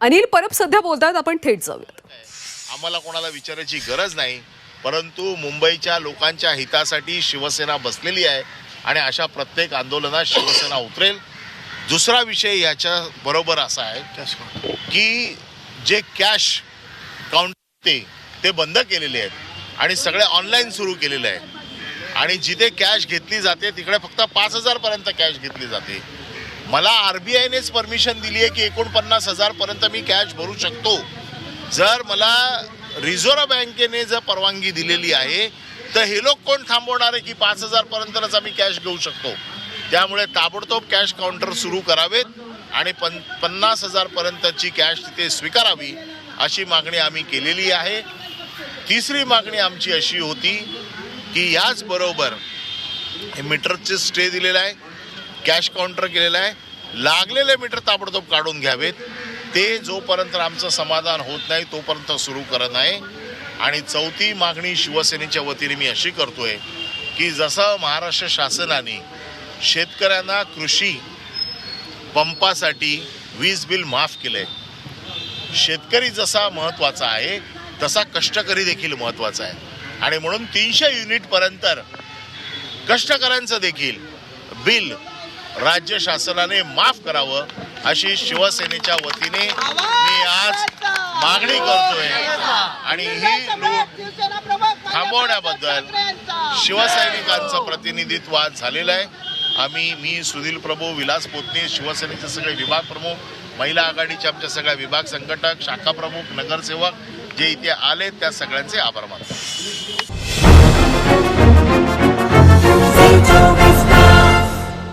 अनिल परब सध्या बोलतात आपण थेट जाऊयात. आम्हाला कोणाला विचारायची गरज नाही परंतु मुंबईच्या लोकांच्या हितासाठी शिवसेना बसलेली आहे आणि अशा प्रत्येक आंदोलनात शिवसेना उतरेल. दुसरा विषय याच्या बरोबर असा आहे की जे कॅश काउंटर ते ते बंद केलेले आहेत आणि सगळे ऑनलाईन सुरू केलेले आहे आणि जिथे कॅश घेतली जाते तिकडे फक्त पाच हजारपर्यंत कॅश घेतली जाते. मला आर बी आयनेच परमिशन दिली आहे की एकोणपन्नास हजारपर्यंत मी कॅश भरू शकतो. जर मला रिझर्व्ह बँकेने जर परवानगी दिलेली आहे तर हे लोक कोण थांबवणार आहे की पाच हजारपर्यंतच आम्ही कॅश घेऊ शकतो? त्यामुळे ताबडतोब कॅश काउंटर सुरू करावेत आणि पन पन्नास हजारपर्यंतची कॅश तिथे स्वीकारावी अशी मागणी आम्ही केलेली आहे. तिसरी मागणी आमची अशी होती की याचबरोबर हे मीटरचे स्टे दिलेला आहे कॅश काउंटर केलेलं आहे. लागलेले मीटर ताबडतोब काढून घ्यावेत. ते जोपर्यंत आमचं समाधान होत नाही तोपर्यंत सुरू करत नाही. आणि चौथी मागणी शिवसेनेच्या वतीने मी अशी करतोय की जसं महाराष्ट्र शासनाने शेतकऱ्यांना कृषी पंपासाठी वीज बिल माफ केलंय शेतकरी जसा महत्त्वाचा आहे तसा कष्टकरी देखील महत्त्वाचा आहे. आणि म्हणून तीनशे युनिटपर्यंत कष्टकऱ्यांचं देखील बिल राज्य शासनाने माफ करावं अशी शिवसेनेच्या वतीने मी आज मागणी करतोय. आणि ही लूट थांबवण्याबद्दल शिवसैनिकांचं प्रतिनिधित्व आज झालेलं आहे. आम्ही मी सुनील प्रभू विलास पोतने शिवसेनेचे सगळे विभाग प्रमुख महिला आघाडीच्या आमच्या सगळ्या विभाग संघटक शाखा प्रमुख नगरसेवक जे इथे आले त्या सगळ्यांचे आभार मानतो.